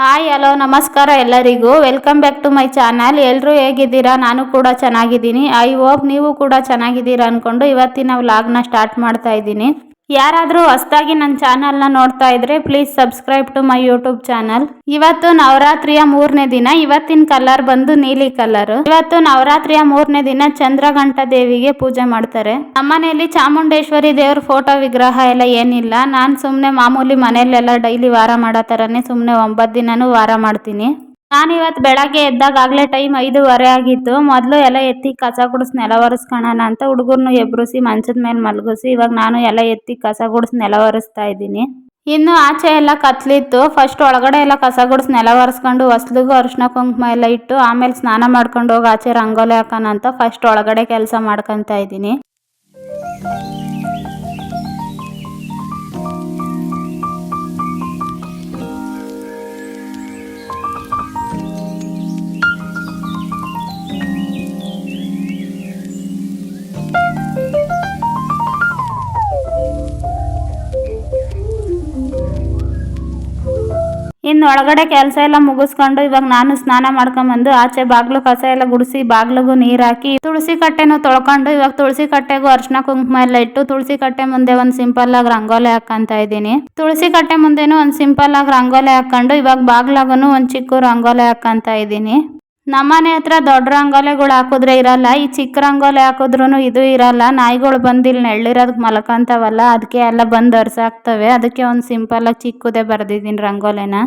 Hi, hello, ನಮಸ್ಕಾರ ಎಲ್ಲರಿಗೂ. Welcome back to my channel ಎಲ್ಲರೂ ಹೇಗಿದ್ದೀರಾ? ನಾನು ಕೂಡ ಚೆನ್ನಾಗಿದ್ದೀನಿ. ಐ ಹೋಪ್ ನೀವು ಕೂಡ ಚೆನ್ನಾಗಿದ್ದೀರಾ ಅಂದ್ಕೊಂಡು ಇವತ್ತಿನ ವ್ಲಾಗ್ನ ಸ್ಟಾರ್ಟ್ ಮಾಡ್ತಾ ಇದ್ದೀನಿ. ಯಾರಾದರೂ ಹೊಸದಾಗಿ ನನ್ನ ಚಾನಲ್ನ ನೋಡ್ತಾ ಇದ್ರೆ please subscribe to my YouTube channel. ಇವತ್ತು ನವರಾತ್ರಿಯ ಮೂರನೇ ದಿನ, ಇವತ್ತಿನ ಕಲರ್ ಬಂದು ನೀಲಿ ಕಲರ್. ಇವತ್ತು ನವರಾತ್ರಿಯ ಮೂರನೇ ದಿನ ಚಂದ್ರಘಂಟ ದೇವಿಗೆ ಪೂಜೆ ಮಾಡ್ತಾರೆ. ನಮ್ಮನೆಯಲ್ಲಿ ಚಾಮುಂಡೇಶ್ವರಿ ದೇವ್ರ ಫೋಟೋ ವಿಗ್ರಹ ಎಲ್ಲ ಏನಿಲ್ಲ. ನಾನು ಸುಮ್ಮನೆ ಮಾಮೂಲಿ ಮನೆಯಲ್ಲೆಲ್ಲ ಡೈಲಿ ವಾರ ಮಾಡೋ ಥರನೇ ಸುಮ್ಮನೆ ಒಂಬತ್ತು ದಿನನೂ ವಾರ ಮಾಡ್ತೀನಿ. ನಾನು ಇವತ್ತು ಬೆಳಗ್ಗೆ ಎದ್ದಾಗಲೇ ಟೈಮ್ ಐದೂವರೆ ಆಗಿತ್ತು. ಮೊದಲು ಎಲ್ಲ ಎತ್ತಿ ಕಸ ಗುಡಿಸಿ ನೆಲ ಒರೆಸ್ಕೊಳ್ಳೋಣ ಅಂತ ಹುಡುಗರ್ನ ಎಬ್ರಿಸಿ ಮಂಚದ ಮೇಲೆ ಮಲಗಿಸಿ ಇವಾಗ ನಾನು ಎಲ್ಲ ಎತ್ತಿ ಕಸ ಗುಡಿಸಿ ನೆಲ ಒರೆಸ್ತಾ ಇದ್ದೀನಿ. ಇನ್ನು ಆಚೆ ಎಲ್ಲ ಕತ್ಲಿತ್ತು. ಫಸ್ಟ್ ಒಳಗಡೆ ಎಲ್ಲ ಕಸ ಗುಡಿಸಿ ನೆಲ ಒರೆಸ್ಕೊಂಡು ಹೊಸ್ಲಿಗೂ ಅರಿಶಿನ ಕುಂಕುಮ ಎಲ್ಲ ಇಟ್ಟು ಆಮೇಲೆ ಸ್ನಾನ ಮಾಡ್ಕೊಂಡು ಹೋಗಿ ಆಚೆ ರಂಗೋಲಿ ಹಾಕೋಣ ಅಂತ ಫಸ್ಟ್ ಒಳಗಡೆ ಕೆಲಸ ಮಾಡ್ಕೊತಾ ಇದ್ದೀನಿ. ಇನ್ನು ಒಳಗಡೆ ಕೆಲಸ ಎಲ್ಲ ಮುಗಿಸ್ಕೊಂಡು ಇವಾಗ ನಾನು ಸ್ನಾನ ಮಾಡ್ಕೊಂಬಂದು ಆಚೆ ಬಾಗ್ಲು ಕಸ ಎಲ್ಲ ಗುಡಿಸಿ ಬಾಗ್ಲಿಗೂ ನೀರ್ ಹಾಕಿ ತುಳಸಿ ಕಟ್ಟೆನೂ ತೊಳ್ಕೊಂಡು ಇವಾಗ ತುಳಸಿ ಕಟ್ಟೆಗೂ ಅರ್ಶನ ಕುಂಕುಮ ಎಲ್ಲ ಇಟ್ಟು ತುಳಸಿ ಕಟ್ಟೆ ಮುಂದೆ ಒಂದ್ ಸಿಂಪಲ್ ಆಗಿ ರಂಗೋಲಿ ಹಾಕಂತ ಇದ್ದೀನಿ. ತುಳಸಿ ಕಟ್ಟೆ ಮುಂದೆನು ಒಂದ್ ಸಿಂಪಲ್ ಆಗಿ ರಂಗೋಲಿ ಹಾಕೊಂಡು ಇವಾಗ ಬಾಗ್ಲಾಗನು ಒಂದ್ ಚಿಕ್ಕ ರಂಗೋಲಿ ಹಾಕಂತ ಇದ್ದೀನಿ. ನಮ್ಮನೆ ಹತ್ರ ದೊಡ್ಡ ರಂಗೋಲೆಗಳು ಹಾಕಿದ್ರೆ ಇರಲ್ಲ, ಈ ಚಿಕ್ಕ ರಂಗೋಲಿ ಹಾಕಿದ್ರು ಇದು ಇರಲ್ಲ, ನಾಯಿಗಳು ಬಂದು ಇಲ್ಲಿ ನೆಳ್ಳಿರೋದಕ್ಕೆ ಮಲ್ಕೊಂತಾವಲ್ಲ ಅದಕ್ಕೆ ಎಲ್ಲ ಬಂದು ಅರ್ಸಾಕ್ತವೆ ಅದಕ್ಕೆ ಒಂದು ಸಿಂಪಲ್ ಆಗಿ ಚಿಕ್ಕದೇ ಬರೆದಿದ್ದೀನಿ ರಂಗೋಲಿನ.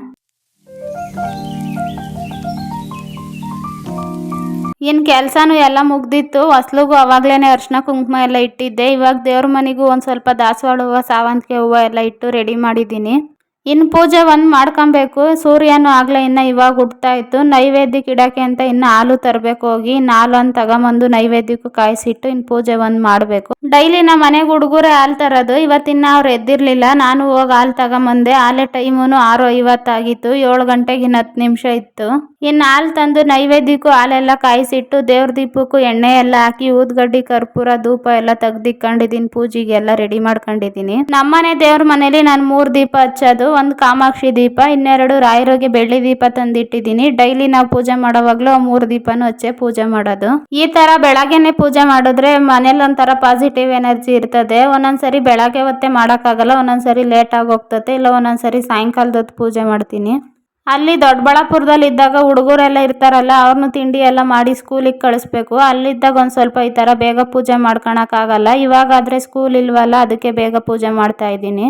ಇನ್ನು ಕೆಲಸನೂ ಎಲ್ಲ ಮುಗ್ದಿತ್ತು. ಹೊಸ್ಲಿಗೂ ಅವಾಗ್ಲೇನೆ ಅರ್ಶಿನ ಕುಂಕುಮ ಎಲ್ಲ ಇಟ್ಟಿದ್ದೆ. ಇವಾಗ ದೇವ್ರ ಮನೆಗೂ ಒಂದು ಸ್ವಲ್ಪ ದಾಸವಾಳ ಹೂವು, ಸಾವಂತಿಗೆ ಹೂವು ಎಲ್ಲ ಇಟ್ಟು ರೆಡಿ ಮಾಡಿದ್ದೀನಿ. ಇನ್ನು ಪೂಜೆ ಒಂದು ಮಾಡ್ಕೊಬೇಕು. ಸೂರ್ಯನು ಆಗಲೇ ಇನ್ನು ಇವಾಗ ಹುಟ್ತಾ ಇತ್ತು. ನೈವೇದ್ಯಕ್ಕೆ ಇಡಕ್ಕೆ ಅಂತ ಇನ್ನು ಹಾಲು ತರಬೇಕು. ಹೋಗಿ ಹಾಲು ಅಂತ ತಗೊಂಬಂದು ನೈವೇದ್ಯಕ್ಕೂ ಕಾಯಿಸಿಟ್ಟು ಇನ್ನು ಪೂಜೆ ಒಂದು ಮಾಡಬೇಕು. ಡೈಲಿ ನಮ್ಮ ಮನೆಗೆ ಹುಡುಗರೇ ಹಾಲು ತರೋದು. ಇವತ್ತಿನ ಅವ್ರು ಎದ್ದಿರ್ಲಿಲ್ಲ. ನಾನು ಹೋಗಿ ಹಾಲು ತಗೊಂಬಂದೆ. ಹಾಲೆ ಟೈಮೂ ಆರು ಐವತ್ತಾಗಿತ್ತು. ಏಳು ಗಂಟೆಗೆ ಇನ್ನು ಹತ್ತು ನಿಮಿಷ ಇತ್ತು. ಇನ್ನು ಹಾಲು ತಂದು ನೈವೇದ್ಯಕ್ಕೂ ಹಾಲೆಲ್ಲ ಕಾಯಿಸಿಟ್ಟು ದೇವ್ರ ದೀಪಕ್ಕೂ ಎಣ್ಣೆ ಎಲ್ಲ ಹಾಕಿ ಊದ್ಗಡ್ಡಿ, ಕರ್ಪೂರ, ಧೂಪ ಎಲ್ಲ ತೆಗ್ದಿಕೊಂಡಿದ್ದೀನಿ, ಪೂಜೆಗೆಲ್ಲ ರೆಡಿ ಮಾಡ್ಕೊಂಡಿದ್ದೀನಿ. ನಮ್ಮನೆ ದೇವ್ರ ಮನೇಲಿ ನಾನು ಮೂರು ದೀಪ ಹಚ್ಚೋದು, ಒಂದು ಕಾಮಾಕ್ಷಿ ದೀಪ, ಇನ್ನೆರಡು ರಾಯರಿಗೆ ಬೆಳ್ಳಿ ದೀಪ ತಂದಿಟ್ಟಿದ್ದೀನಿ. ಡೈಲಿ ನಾವು ಪೂಜೆ ಮಾಡೋವಾಗ್ಲೂ ಮೂರು ದೀಪನೂ ಹಚ್ಚೆ ಪೂಜೆ ಮಾಡೋದು. ಈ ತರ ಬೆಳಗ್ಗೆನೆ ಪೂಜೆ ಮಾಡಿದ್ರೆ ಮನೇಲಿ ಒಂಥರ ಪಾಸಿಟಿವ್ ಎನರ್ಜಿ ಇರ್ತದೆ. ಒಂದೊಂದ್ಸರಿ ಬೆಳಗ್ಗೆ ಹೊತ್ತೆ ಮಾಡೋಕ್ಕಾಗಲ್ಲ, ಒಂದೊಂದ್ಸರಿ ಲೇಟ್ ಆಗಿ ಹೋಗ್ತತೆ, ಇಲ್ಲ ಒಂದೊಂದ್ಸರಿ ಸಾಯಂಕಾಲದ ಹೊತ್ತು ಪೂಜೆ ಮಾಡ್ತೀನಿ. ಅಲ್ಲಿ ದೊಡ್ಡಬಳ್ಳಾಪುರದಲ್ಲಿ ಇದ್ದಾಗ ಹುಡುಗರೆಲ್ಲ ಇರ್ತಾರಲ್ಲ ಅವ್ರನ್ನ ತಿಂಡಿ ಎಲ್ಲ ಮಾಡಿ ಸ್ಕೂಲಿಗೆ ಕಳಿಸ್ಬೇಕು. ಅಲ್ಲಿದ್ದಾಗ ಒಂದು ಸ್ವಲ್ಪ ಈ ಥರ ಬೇಗ ಪೂಜೆ ಮಾಡ್ಕೊಳಕ್ಕಾಗಲ್ಲ ಇವಾಗಾದರೆ ಸ್ಕೂಲ್ ಇಲ್ವಲ್ಲ, ಅದಕ್ಕೆ ಬೇಗ ಪೂಜೆ ಮಾಡ್ತಾ ಇದ್ದೀನಿ.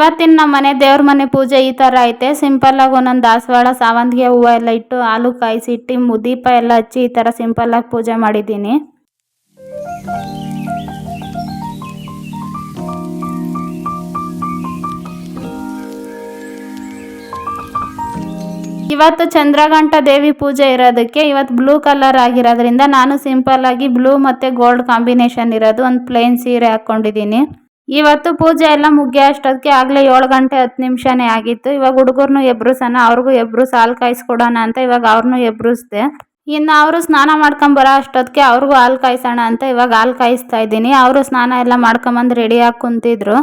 ಇವತ್ತಿನ ನಮ್ಮ ಮನೆ ದೇವ್ರ ಮನೆ ಪೂಜೆ ಈ ಥರ ಐತೆ. ಸಿಂಪಲ್ ಆಗಿ ಒಂದೊಂದು ದಾಸವಾಳ, ಸಾವಂತಿಗೆ ಹೂವು ಎಲ್ಲ ಇಟ್ಟು ಹಾಲು ಕಾಯಿಸಿಟ್ಟು ಮುದೀಪ ಎಲ್ಲ ಹಚ್ಚಿ ಈ ಥರ ಸಿಂಪಲ್ ಆಗಿ ಪೂಜೆ ಮಾಡಿದ್ದೀನಿ. ಇವತ್ತು ಚಂದ್ರಘಂಟ ದೇವಿ ಪೂಜೆ ಇರೋದಕ್ಕೆ ಇವತ್ತು ಬ್ಲೂ ಕಲರ್ ಆಗಿರೋದ್ರಿಂದ ನಾನು ಸಿಂಪಲ್ ಆಗಿ ಬ್ಲೂ ಮತ್ತೆ ಗೋಲ್ಡ್ ಕಾಂಬಿನೇಷನ್ ಇರೋದು, ಒಂದು ಪ್ಲೇನ್ ಸೀರೆ ಹಾಕ್ಕೊಂಡಿದ್ದೀನಿ ಇವತ್ತು ಪೂಜೆ ಎಲ್ಲ ಮುಗಿಯೋ ಅಷ್ಟೊತ್ತಿಗೆ ಆಗಲೇ ಏಳು ಗಂಟೆ ಹತ್ತು ನಿಮಿಷನೇ ಆಗಿತ್ತು. ಇವಾಗ ಹುಡುಗರ್ನು ಎಬ್ರುಸನ, ಅವ್ರಿಗೂ ಎಬ್ರು ಹಾಲು ಕಾಯಿಸ್ಕೊಡೋಣ ಅಂತ ಇವಾಗ ಅವ್ರನ್ನೂ ಎಬ್ರುಸ್ದೆ. ಇನ್ನು ಅವರು ಸ್ನಾನ ಮಾಡ್ಕೊಂಡ್ ಬರೋ ಅಷ್ಟೊತ್ತಿಗೆ ಅವ್ರಿಗೂ ಹಾಲು ಕಾಯಿಸೋಣ ಅಂತ ಇವಾಗ ಹಾಲು ಕಾಯಿಸ್ತಾ ಇದ್ದೀನಿ. ಅವರು ಸ್ನಾನ ಎಲ್ಲ ಮಾಡ್ಕೊಂಬಂದು ರೆಡಿಯಾಗಿ ಕುಂತಿದ್ರು.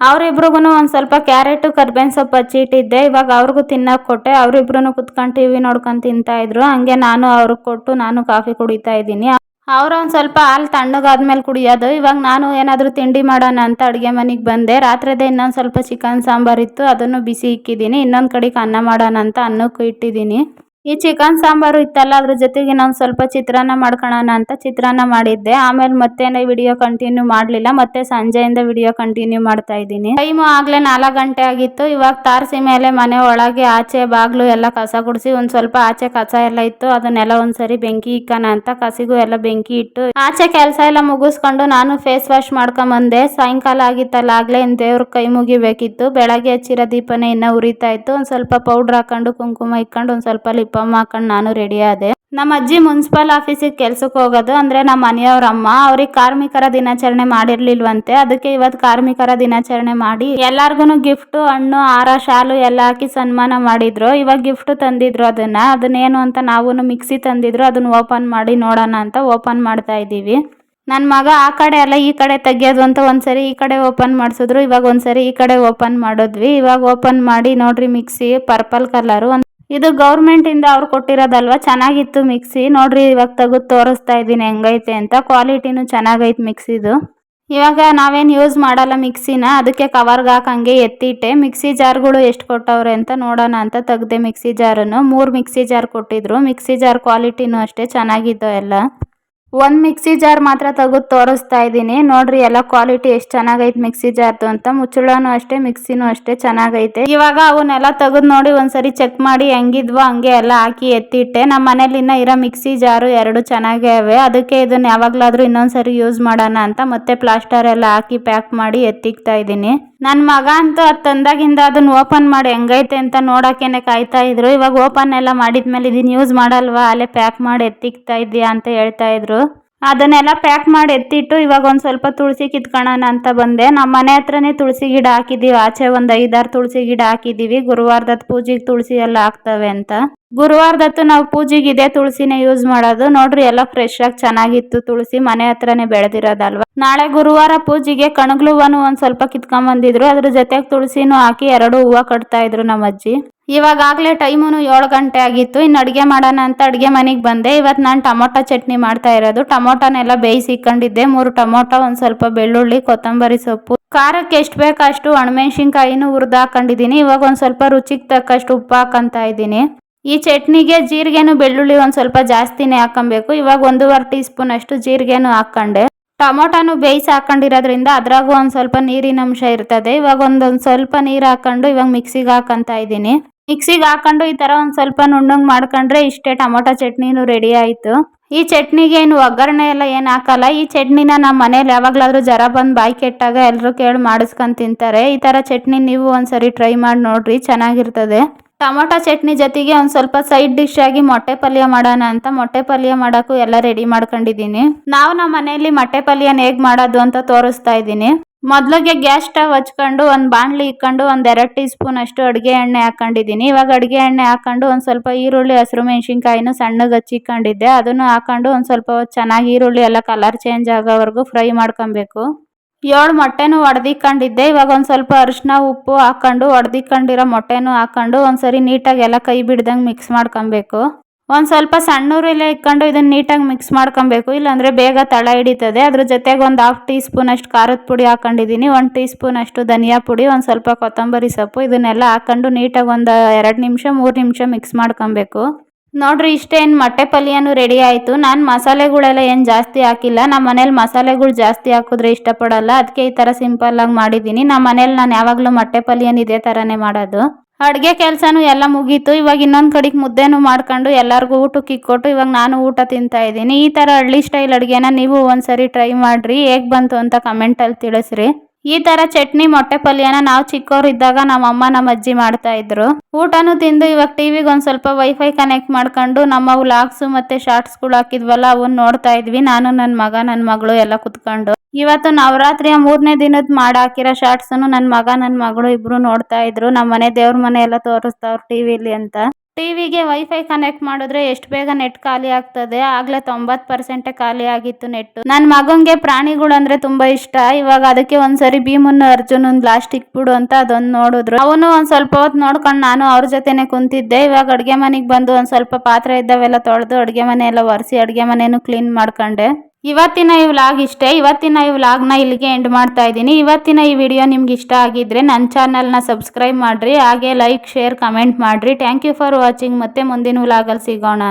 ಅವರಿಬ್ರಿಗೂ ಒಂದು ಸ್ವಲ್ಪ ಕ್ಯಾರೆಟು ಕರ್ಬೇನ್ ಸೊಪ್ಪು ಹಚ್ಚಿಟ್ಟಿದ್ದೆ ಇವಾಗ ಅವ್ರಿಗೂ ತಿನ್ನೋಕೆ ಕೊಟ್ಟೆ. ಅವರಿಬ್ರು ಕುತ್ಕೊಂಡು ಟಿ ವಿ ನೋಡ್ಕೊಂಡು ತಿಂತಾ ಇದ್ರು. ಹಂಗೆ ನಾನು ಅವ್ರಿಗೆ ಕೊಟ್ಟು ನಾನು ಕಾಫಿ ಕುಡಿತಾ ಇದ್ದೀನಿ. ಅವ್ರು ಒಂದು ಸ್ವಲ್ಪ ಹಾಲು ತಣ್ಣಗಾದ್ಮೇಲೆ ಕುಡಿಯೋದು. ಇವಾಗ ನಾನು ಏನಾದರೂ ತಿಂಡಿ ಮಾಡೋಣ ಅಂತ ಅಡುಗೆ ಮನೆಗೆ ಬಂದೆ. ರಾತ್ರಿದೇ ಇನ್ನೊಂದು ಸ್ವಲ್ಪ ಚಿಕನ್ ಸಾಂಬಾರಿತ್ತು ಅದನ್ನು ಬಿಸಿ ಇಕ್ಕಿದ್ದೀನಿ. ಇನ್ನೊಂದು ಕಡೆಗೆ ಅನ್ನ ಮಾಡೋಣ ಅಂತ ಅನ್ನಕ್ಕೂ ಇಟ್ಟಿದ್ದೀನಿ. ಈ ಚಿಕನ್ ಸಾಂಬಾರು ಇತ್ತಲ್ಲ, ಅದ್ರ ಜೊತೆಗೆ ನಾನು ಸ್ವಲ್ಪ ಚಿತ್ರಾನ್ನ ಮಾಡ್ಕೊಳ್ಳೋಣ ಅಂತ ಚಿತ್ರಾನ್ನ ಮಾಡಿದ್ದೆ. ಆಮೇಲೆ ಮತ್ತೆ ವಿಡಿಯೋ ಕಂಟಿನ್ಯೂ ಮಾಡಲಿಲ್ಲ, ಮತ್ತೆ ಸಂಜೆಯಿಂದ ವಿಡಿಯೋ ಕಂಟಿನ್ಯೂ ಮಾಡ್ತಾ ಇದ್ದೀನಿ. ಟೈಮು ಆಗಲೇ ನಾಲ್ಕು ಗಂಟೆ ಆಗಿತ್ತು. ಇವಾಗ ತಾರಸಿ ಮೇಲೆ ಮನೆ ಒಳಗೆ ಆಚೆ ಬಾಗಿಲು ಎಲ್ಲ ಕಸ ಗುಡಿಸಿ, ಒಂದ್ ಸ್ವಲ್ಪ ಆಚೆ ಕಸ ಎಲ್ಲ ಇತ್ತು. ಅದನ್ನೆಲ್ಲ ಒಂದ್ಸರಿ ಬೆಂಕಿ ಇಕ್ಕನ ಅಂತ ಕಸಿಗೂ ಎಲ್ಲ ಬೆಂಕಿ ಇಟ್ಟು, ಆಚೆ ಕೆಲಸ ಎಲ್ಲ ಮುಗಿಸ್ಕೊಂಡು ನಾನು ಫೇಸ್ ವಾಶ್ ಮಾಡ್ಕೊಂಬಂದೆ. ಸಾಯಂಕಾಲ ಆಗಿತ್ತಲ್ಲ, ಆಗಲೇ ಇನ್ನು ದೇವ್ರ ಕೈ ಮುಗಿಬೇಕಿತ್ತು. ಬೆಳಗ್ಗೆ ಹಚ್ಚಿರೋ ದೀಪನೇ ಇನ್ನೂ ಉರಿತಾ ಇತ್ತು. ಒಂದ್ ಸ್ವಲ್ಪ ಪೌಡ್ರ್ ಹಾಕೊಂಡು, ಕುಂಕುಮ ಇಕ್ಕೊಂಡು, ಒಂದ್ ಸ್ವಲ್ಪ ಲಿಪ್ ಬಾಮ್ ಹಾಕೊಂಡು ನಾನು ರೆಡಿ ಆದೆ. ನಮ್ಮ ಅಜ್ಜಿ ಮುನ್ಸಿಪಲ್ ಆಫೀಸಿಗೆ ಕೆಲ್ಸಕ್ಕೆ ಹೋಗೋದು ಅಂದರೆ ನಮ್ಮ ಮನೆಯವ್ರ ಅಮ್ಮ ಅವ್ರಿಗೆ ಕಾರ್ಮಿಕರ ದಿನಾಚರಣೆ ಮಾಡಿರ್ಲಿಲ್ವಂತೆ. ಅದಕ್ಕೆ ಇವತ್ತು ಕಾರ್ಮಿಕರ ದಿನಾಚರಣೆ ಮಾಡಿ ಎಲ್ಲಾರ್ಗು ಗಿಫ್ಟು ಹಣ್ಣು ಹಾರ ಶಾಲು ಎಲ್ಲ ಹಾಕಿ ಸನ್ಮಾನ ಮಾಡಿದ್ರು. ಇವಾಗ ಗಿಫ್ಟ್ ತಂದಿದ್ರು ಅದನ್ನ. ಅದನ್ನೇನು ಅಂತ ನಾವು ಮಿಕ್ಸಿ ತಂದಿದ್ರು. ಅದನ್ನ ಓಪನ್ ಮಾಡಿ ನೋಡೋಣ ಅಂತ ಓಪನ್ ಮಾಡ್ತಾ ಇದ್ದೀವಿ. ನನ್ನ ಮಗ ಆ ಕಡೆ ಎಲ್ಲ ಈ ಕಡೆ ತೆಗಿಯೋದು ಅಂತ ಒಂದ್ಸರಿ ಈ ಕಡೆ ಓಪನ್ ಮಾಡಿಸಿದ್ರು. ಇವಾಗ ಒಂದ್ಸರಿ ಈ ಕಡೆ ಓಪನ್ ಮಾಡಿದ್ವಿ. ಇವಾಗ ಓಪನ್ ಮಾಡಿ ನೋಡ್ರಿ ಮಿಕ್ಸಿ ಪರ್ಪಲ್ ಕಲರು ಇದು ಗೌರ್ಮೆಂಟಿಂದ ಅವ್ರು ಕೊಟ್ಟಿರೋದಲ್ವಾ? ಚೆನ್ನಾಗಿತ್ತು ಮಿಕ್ಸಿ ನೋಡ್ರಿ, ಇವಾಗ ತೆಗೆದು ತೋರಿಸ್ತಾ ಇದ್ದೀನಿ ಹೆಂಗೈತೆ ಅಂತ. ಕ್ವಾಲಿಟಿನೂ ಚೆನ್ನಾಗೈತೆ ಮಿಕ್ಸಿದು ಇವಾಗ ನಾವೇನು ಯೂಸ್ ಮಾಡಲ್ಲ ಮಿಕ್ಸಿನ ಅದಕ್ಕೆ ಕವರ್ಗೆ ಹಾಕಂಗೆ ಎತ್ತಿಟ್ಟೆ. ಮಿಕ್ಸಿ ಜಾರ್ಗಳು ಎಷ್ಟು ಕೊಟ್ಟವ್ರೆ ಅಂತ ನೋಡೋಣ ಅಂತ ತೆಗ್ದೆ ಮಿಕ್ಸಿ ಜಾರನ್ನು. ಮೂರು ಮಿಕ್ಸಿ ಜಾರ್ ಕೊಟ್ಟಿದ್ರು. ಮಿಕ್ಸಿ ಜಾರ್ ಕ್ವಾಲಿಟಿನೂ ಅಷ್ಟೇ ಚೆನ್ನಾಗಿದ್ದೋ ಎಲ್ಲ. ಒಂದ್ ಮಿಕ್ಸಿ ಜಾರ್ ಮಾತ್ರ ತೆಗೆದು ತೋರಿಸ್ತಾ ಇದ್ದೀನಿ. ನೋಡ್ರಿ, ಎಲ್ಲ ಕ್ವಾಲಿಟಿ ಎಷ್ಟು ಚೆನ್ನಾಗೈತೆ ಮಿಕ್ಸಿ ಜಾರ್ದು ಅಂತ. ಮುಚ್ಚಳನೂ ಅಷ್ಟೇ, ಮಿಕ್ಸಿನೂ ಅಷ್ಟೇ ಚೆನ್ನಾಗೈತೆ. ಇವಾಗ ಅವನ್ನೆಲ್ಲ ತೆಗೆದು ನೋಡಿ ಒಂದ್ಸರಿ ಚೆಕ್ ಮಾಡಿ ಹೆಂಗಿದ್ವೋ ಹಂಗೆ ಎಲ್ಲ ಹಾಕಿ ಎತ್ತಿಟ್ಟೆ. ನಮ್ಮ ಮನೇಲಿ ಇನ್ನ ಇರೋ ಮಿಕ್ಸಿ ಜಾರು ಎರಡು ಚೆನ್ನಾಗೇ ಅವೆ ಅದಕ್ಕೆ ಇದನ್ನ ಯಾವಾಗ್ಲಾದ್ರೂ ಇನ್ನೊಂದ್ಸರಿ ಯೂಸ್ ಮಾಡೋಣ ಅಂತ ಮತ್ತೆ ಪ್ಲಾಸ್ಟರ್ ಎಲ್ಲ ಹಾಕಿ ಪ್ಯಾಕ್ ಮಾಡಿ ಎತ್ತಿಕ್ತಾ ಇದ್ದೀನಿ. ನನ್ನ ಮಗ ಅಂತೂ ಅದು ತಂದಾಗಿಂದ ಅದನ್ನು ಓಪನ್ ಮಾಡಿ ಹೆಂಗೈತೆ ಅಂತ ನೋಡೋಕೆನೆ ಕಾಯ್ತಾ ಇದ್ರು. ಇವಾಗ ಓಪನ್ ಎಲ್ಲ ಮಾಡಿದ್ಮೇಲೆ ಇದನ್ನು ಯೂಸ್ ಮಾಡಲ್ವಾ? ಅಲ್ಲೇ ಪ್ಯಾಕ್ ಮಾಡಿ ಎತ್ತಿಕ್ತಾ ಇದ್ದೀಯಾ ಅಂತ ಹೇಳ್ತಾ ಇದ್ರು. ಅದನ್ನೆಲ್ಲ ಪ್ಯಾಕ್ ಮಾಡಿ ಎತ್ತಿಟ್ಟು ಇವಾಗ ಒಂದು ಸ್ವಲ್ಪ ತುಳಸಿ ಕಿತ್ಕೊಳ್ಳೋಣ ಅಂತ ಬಂದೆ. ನಮ್ಮ ಮನೆ ಹತ್ರನೇ ತುಳಸಿ ಗಿಡ ಹಾಕಿದ್ದೀವಿ ಆಚೆ ಒಂದು ಐದಾರು ತುಳಸಿ ಗಿಡ ಹಾಕಿದ್ದೀವಿ ಗುರುವಾರದತ್ತು ಪೂಜೆಗೆ ತುಳಸಿ ಎಲ್ಲ ಆಗ್ತವೆ ಅಂತ. ಗುರುವಾರದತ್ತು ನಾವು ಪೂಜೆಗೆ ಇದೇ ತುಳಸಿನೇ ಯೂಸ್ ಮಾಡೋದು. ನೋಡ್ರಿ ಎಲ್ಲ ಫ್ರೆಶ್ ಆಗಿ ಚೆನ್ನಾಗಿತ್ತು ತುಳಸಿ. ಮನೆ ಹತ್ರನೇ ಬೆಳೆದಿರೋದಲ್ವಾ. ನಾಳೆ ಗುರುವಾರ ಪೂಜೆಗೆ ಕಣಗ್ಲು ಹೂವನು ಒಂದು ಸ್ವಲ್ಪ ಕಿತ್ಕೊಂಡ್ ಬಂದಿದ್ರು. ಅದ್ರ ಜೊತೆಗೆ ತುಳಸಿನೂ ಹಾಕಿ ಎರಡು ಹೂವು ಕಟ್ತಾ ಇದ್ರು ನಮ್ಮ ಅಜ್ಜಿ ಇವಾಗಲೇ ಟೈಮುನು ಏಳು ಗಂಟೆ ಆಗಿತ್ತು. ಇನ್ನು ಅಡುಗೆ ಮಾಡೋಣ ಅಂತ ಅಡುಗೆ ಮನೆಗೆ ಬಂದೆ. ಇವತ್ತು ನಾನು ಟೊಮೊಟೊ ಚಟ್ನಿ ಮಾಡ್ತಾ ಇರೋದು. ಟೊಮೊಟೊನೆಲ್ಲ ಬೇಯಿಸಿ ಇಕ್ಕೊಂಡಿದ್ದೆ. ಮೂರು ಟೊಮೊಟೊ, ಒಂದು ಸ್ವಲ್ಪ ಬೆಳ್ಳುಳ್ಳಿ, ಕೊತ್ತಂಬರಿ ಸೊಪ್ಪು. ಖಾರಕ್ಕೆ ಎಷ್ಟು ಬೇಕು ಅಷ್ಟು ಹಣ್ಮೆಣ್ಸಿನ್ಕಾಯಿನೂ ಹುರಿದು ಹಾಕೊಂಡಿದ್ದೀನಿ. ಇವಾಗ ಒಂದು ಸ್ವಲ್ಪ ರುಚಿಗೆ ತಕ್ಕಷ್ಟು ಉಪ್ಪು ಹಾಕಂತ ಇದ್ದೀನಿ. ಈ ಚಟ್ನಿಗೆ ಜೀರಿಗೆನೂ ಬೆಳ್ಳುಳ್ಳಿ ಒಂದು ಸ್ವಲ್ಪ ಜಾಸ್ತಿನೇ ಹಾಕೊಬೇಕು. ಇವಾಗ ಒಂದೂವರೆ ಟೀ ಸ್ಪೂನ್ ಅಷ್ಟು ಜೀರಿಗೆನೂ ಹಾಕೊಂಡೆ ಟೊಮೊಟೊನು ಬೇಯಿಸಿ ಹಾಕೊಂಡಿರೋದ್ರಿಂದ ಅದ್ರಾಗೂ ಒಂದು ಸ್ವಲ್ಪ ನೀರಿನ ಅಂಶ ಇರ್ತದೆ. ಇವಾಗ ಒಂದೊಂದು ಸ್ವಲ್ಪ ನೀರು ಹಾಕೊಂಡು ಇವಾಗ ಮಿಕ್ಸಿಗೆ ಹಾಕಂತ ಇದ್ದೀನಿ. ಮಿಕ್ಸಿಗೆ ಹಾಕೊಂಡು ಈ ಥರ ಒಂದು ಸ್ವಲ್ಪ ನುಣ್ಣಂಗೆ ಮಾಡ್ಕೊಂಡ್ರೆ ಇಷ್ಟೇ ಟೊಮೊಟೊ ಚಟ್ನಿನೂ ರೆಡಿ ಆಯಿತು. ಈ ಚಟ್ನಿಗೆ ಏನು ಒಗ್ಗರಣೆ ಎಲ್ಲ ಏನು ಹಾಕಲ್ಲ. ಈ ಚಟ್ನಿನ ನಮ್ಮ ಮನೇಲಿ ಯಾವಾಗಲಾದರೂ ಜರ ಬಂದು ಬಾಯಿ ಕೆಟ್ಟಾಗ ಎಲ್ಲರೂ ಕೇಳಿ ಮಾಡಿಸ್ಕೊಂಡು ತಿಂತಾರೆ. ಈ ಥರ ಚಟ್ನಿ ನೀವು ಒಂದ್ಸರಿ ಟ್ರೈ ಮಾಡಿ ನೋಡ್ರಿ, ಚೆನ್ನಾಗಿರ್ತದೆ. ಟೊಮೊಟೊ ಚಟ್ನಿ ಜೊತೆಗೆ ಒಂದು ಸ್ವಲ್ಪ ಸೈಡ್ ಡಿಶ್ ಆಗಿ ಮೊಟ್ಟೆ ಪಲ್ಯ ಮಾಡೋಣ ಅಂತ ಮೊಟ್ಟೆ ಪಲ್ಯ ಮಾಡೋಕ್ಕೂ ಎಲ್ಲ ರೆಡಿ ಮಾಡ್ಕೊಂಡಿದ್ದೀನಿ. ನಾವು ನಮ್ಮ ಮನೆಯಲ್ಲಿ ಮೊಟ್ಟೆ ಪಲ್ಯನ ಹೇಗೆ ಮಾಡೋದು ಅಂತ ತೋರಿಸ್ತಾ ಇದ್ದೀನಿ. ಮೊದಲಿಗೆ ಗ್ಯಾಸ್ ಸ್ಟವ್ ಹಚ್ಕೊಂಡು ಒಂದು ಬಾಣಲಿ ಇಕ್ಕೊಂಡು ಒಂದು ಎರಡು ಟೀ ಸ್ಪೂನ್ ಅಷ್ಟು ಅಡುಗೆ ಎಣ್ಣೆ ಹಾಕೊಂಡಿದ್ದೀನಿ. ಇವಾಗ ಅಡುಗೆ ಎಣ್ಣೆ ಹಾಕೊಂಡು ಒಂದು ಸ್ವಲ್ಪ ಈರುಳ್ಳಿ, ಹಸಿರು ಮೆಣಸಿನ್ಕಾಯಿನೂ ಸಣ್ಣಗೆ ಹಚ್ಚಿಕೊಂಡಿದ್ದೆ ಅದನ್ನು ಹಾಕೊಂಡು ಒಂದು ಸ್ವಲ್ಪ ಚೆನ್ನಾಗಿ ಈರುಳ್ಳಿ ಎಲ್ಲ ಕಲರ್ ಚೇಂಜ್ ಆಗೋವರೆಗೂ ಫ್ರೈ ಮಾಡ್ಕೊಬೇಕು. ಏಳು ಮೊಟ್ಟೆನೂ ಒಡೆದಿಕ್ಕೊಂಡಿದ್ದೆ. ಇವಾಗ ಒಂದು ಸ್ವಲ್ಪ ಅರಿಶಿನ ಉಪ್ಪು ಹಾಕೊಂಡು ಒಡೆದಿಕ್ಕೊಂಡಿರೋ ಮೊಟ್ಟೆನೂ ಹಾಕೊಂಡು ಒಂದ್ಸರಿ ನೀಟಾಗಿ ಎಲ್ಲ ಕೈ ಬಿಡ್ದಂಗೆ ಮಿಕ್ಸ್ ಮಾಡ್ಕೊಬೇಕು. ಒಂದು ಸ್ವಲ್ಪ ಸಣ್ಣೂರಿಲೆ ಇಟ್ಕೊಂಡು ಇದನ್ನು ನೀಟಾಗಿ ಮಿಕ್ಸ್ ಮಾಡ್ಕೊಬೇಕು. ಇಲ್ಲಾಂದರೆ ಬೇಗ ತಳ ಹಿಡಿತದೆ. ಅದ್ರ ಜೊತೆಗೆ ಒಂದು ಹಾಫ್ ಟೀ ಸ್ಪೂನ್ ಅಷ್ಟು ಖಾರದ ಪುಡಿ ಹಾಕೊಂಡಿದ್ದೀನಿ ಒಂದು ಟೀ ಸ್ಪೂನ್ ಅಷ್ಟು ಧನಿಯಾ ಪುಡಿ, ಒಂದು ಸ್ವಲ್ಪ ಕೊತ್ತಂಬರಿ ಸೊಪ್ಪು, ಇದನ್ನೆಲ್ಲ ಹಾಕೊಂಡು ನೀಟಾಗಿ ಒಂದು ಎರಡು ನಿಮಿಷ, ಮೂರು ನಿಮಿಷ ಮಿಕ್ಸ್ ಮಾಡ್ಕೊಬೇಕು. ನೋಡ್ರಿ, ಇಷ್ಟೇನು ಮೊಟ್ಟೆ ಪಲ್ಯನೂ ರೆಡಿ ಆಯಿತು. ನಾನು ಮಸಾಲೆಗಳೆಲ್ಲ ಏನು ಜಾಸ್ತಿ ಹಾಕಿಲ್ಲ. ನಮ್ಮ ಮನೇಲಿ ಮಸಾಲೆಗಳು ಜಾಸ್ತಿ ಹಾಕಿದ್ರೆ ಇಷ್ಟಪಡಲ್ಲ. ಅದಕ್ಕೆ ಈ ಥರ ಸಿಂಪಲ್ಲಾಗಿ ಮಾಡಿದ್ದೀನಿ ನಮ್ಮ ಮನೇಲಿ ನಾನು ಯಾವಾಗಲೂ ಮೊಟ್ಟೆ ಪಲ್ಯನ ಇದೇ ಥರನೇ ಮಾಡೋದು. ಅಡುಗೆ ಕೆಲಸನೂ ಎಲ್ಲ ಮುಗೀತು. ಇವಾಗ ಇನ್ನೊಂದು ಕಡೆಗೆ ಮುದ್ದೆನೂ ಮಾಡ್ಕೊಂಡು ಎಲ್ಲರಿಗೂ ಊಟಕ್ಕೆ ಇಕ್ಕೊಟ್ಟು ಇವಾಗ ನಾನು ಊಟ ತಿಂತಾ ಇದ್ದೀನಿ. ಈ ಥರ ಹಳ್ಳಿ ಸ್ಟೈಲ್ ಅಡುಗೆನ ನೀವು ಒಂದ್ಸರಿ ಟ್ರೈ ಮಾಡಿರಿ. ಹೇಗೆ ಬಂತು ಅಂತ ಕಮೆಂಟಲ್ಲಿ ತಿಳಿಸ್ರಿ. ಈ ತರ ಚಟ್ನಿ ಮೊಟ್ಟೆ ಪಲ್ಯನ ನಾವು ಚಿಕ್ಕವರಿದ್ದಾಗ ನಮ್ಮ ಅಮ್ಮ ನಮ್ಮ ಅಜ್ಜಿ ಮಾಡ್ತಾ ಇದ್ರು. ಊಟನೂ ತಿಂದು ಇವಾಗ ಟಿವಿಗೆ ಒಂದು ಸ್ವಲ್ಪ ವೈಫೈ ಕನೆಕ್ಟ್ ಮಾಡ್ಕೊಂಡು ನಮ್ಮ ವ್ಲಾಗ್ಸ್ ಮತ್ತೆ ಶಾರ್ಟ್ಸ್ಗಳು ಹಾಕಿದ್ವಲ್ಲ ಅವನ್ನ ನೋಡ್ತಾ ಇದ್ವಿ. ನಾನು ನನ್ನ ಮಗ ನನ್ನ ಮಗಳು ಎಲ್ಲ ಕುತ್ಕೊಂಡು. ಇವತ್ತು ನವರಾತ್ರಿಯ ಮೂರನೇ ದಿನದ ಮಾಡಾಕಿರೋ ಶಾರ್ಟ್ಸ್ ಶಾರ್ಟ್ಸನ್ನು ನನ್ನ ಮಗ ನನ್ನ ಮಗಳು ಇಬ್ರು ನೋಡ್ತಾ ಇದ್ರು. ನಮ್ಮ ಮನೆ ದೇವ್ರ ಮನೆ ಎಲ್ಲ ತೋರಿಸ್ತಾವ್ರು ಟಿವಿಲಿ ಅಂತ. ಟಿವಿಗೆ ವೈಫೈ ಕನೆಕ್ಟ್ ಮಾಡಿದ್ರೆ ಎಷ್ಟು ಬೇಗ ನೆಟ್ ಖಾಲಿ ಆಗ್ತದೆ? ಆಗ್ಲೇ ತೊಂಬತ್ ಪರ್ಸೆಂಟೇ ಖಾಲಿ ಆಗಿತ್ತು ನೆಟ್ ನನ್ನ ಮಗಂಗೆ ಪ್ರಾಣಿಗಳು ಅಂದ್ರೆ ತುಂಬಾ ಇಷ್ಟ. ಇವಾಗ ಅದಕ್ಕೆ ಒಂದ್ಸರಿ ಭೀಮನ್ ಅರ್ಜುನ್ ಒಂದು ಲಾಸ್ಟ್ ಇಕ್ಬಿಡು ಅಂತ ಅದೊಂದು ನೋಡಿದ್ರು. ಅವನು ಒಂದ್ ಸ್ವಲ್ಪ ಹೊತ್ತು ನೋಡ್ಕೊಂಡು ನಾನು ಅವ್ರ ಜೊತೆನೆ ಕುಂತಿದ್ದೆ. ಇವಾಗ ಅಡ್ಗೆ ಮನೆಗೆ ಬಂದು ಒಂದ್ ಸ್ವಲ್ಪ ಪಾತ್ರೆ ಇದ್ದಾವೆಲ್ಲ ತೊಳೆದು ಅಡ್ಗೆ ಮನೆ ಎಲ್ಲ ಒರೆಸಿ ಅಡ್ಗೆ ಮನೇನು ಕ್ಲೀನ್ ಮಾಡ್ಕೊಂಡೆ. ಇವತ್ತಿನ ಈ ವ್ಲಾಗ್ ಇಷ್ಟೇ. ಇವತ್ತಿನ ಈ ವ್ಲಾಗ್ನ ಇಲ್ಲಿಗೆ ಎಂಡ್ ಮಾಡ್ತಾ ಇದ್ದೀನಿ. ಇವತ್ತಿನ ಈ ವಿಡಿಯೋ ನಿಮ್ಗೆ ಇಷ್ಟ ಆಗಿದ್ರೆ ನನ್ನ ಚಾನಲ್ನ ಸಬ್ಸ್ಕ್ರೈಬ್ ಮಾಡಿರಿ. ಹಾಗೆ ಲೈಕ್ ಶೇರ್ ಕಮೆಂಟ್ ಮಾಡಿರಿ. ಥ್ಯಾಂಕ್ ಯು ಫಾರ್ ವಾಚಿಂಗ್ ಮತ್ತೆ ಮುಂದಿನ ವ್ಲಾಗಲ್ಲಿ ಸಿಗೋಣ.